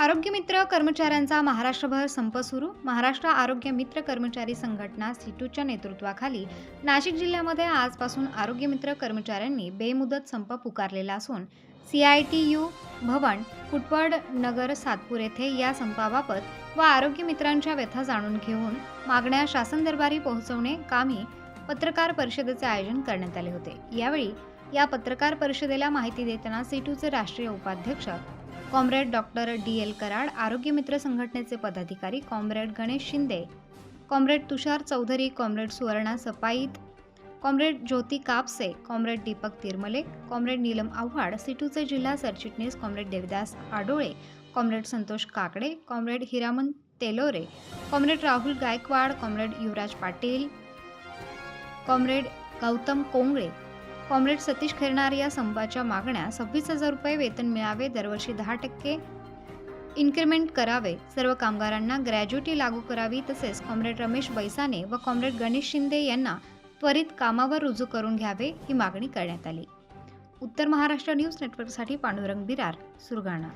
आरोग्य मित्र कर्मचाऱ्यांचा महाराष्ट्रभर संप सुरू. महाराष्ट्र आरोग्य मित्र कर्मचारी संघटना सिटूच्या नेतृत्वाखाली नाशिक जिल्ह्यामध्ये आजपासून आरोग्य मित्र कर्मचाऱ्यांनी बेमुदत संप पुकारलेला असून C I T U Bhavan Kutwad Nagar Satpur येथे या संपाबाबत व आरोग्य मित्रांच्या व्यथा जाणून घेऊन मागण्या शासन दरबारी पोहोचवणे कामी पत्रकार परिषदेचे आयोजन करण्यात आले होते. यावेळी या पत्रकार परिषदेला माहिती देताना सिटूचे राष्ट्रीय उपाध्यक्ष comrade doctor D L Karad आरोग्य मित्र संघटनेचे पदाधिकारी comrade Ganesh Shinde comrade Tushar Chaudhari comrade Suvarna Sapait comrade Jyoti Kapse comrade Deepak Tirmale comrade Neelam Avhad सिटूचे जिल्हा सरचिटणीस comrade Devdas Adole comrade Santosh Kakade comrade Hiraman Telore comrade Rahul Gaikwad comrade Yuvraj Patil comrade Gautam Kongle comrade Satish Khairnar या संपाच्या मागण्या सव्वीस हजार रुपये वेतन मिळावे दरवर्षी दहा टक्के इन्क्रिमेंट करावे. सर्व कामगारांना ग्रॅज्युटी लागू करावी तसेच कॉम्रेड रमेश बैसाने व कॉम्रेड गणेश शिंदे यांना त्वरित कामावर रुजू करून घ्यावे ही मागणी करण्यात आली. उत्तर महाराष्ट्र न्यूज नेटवर्कसाठी पांडुरंग बिरार सुरगाणा.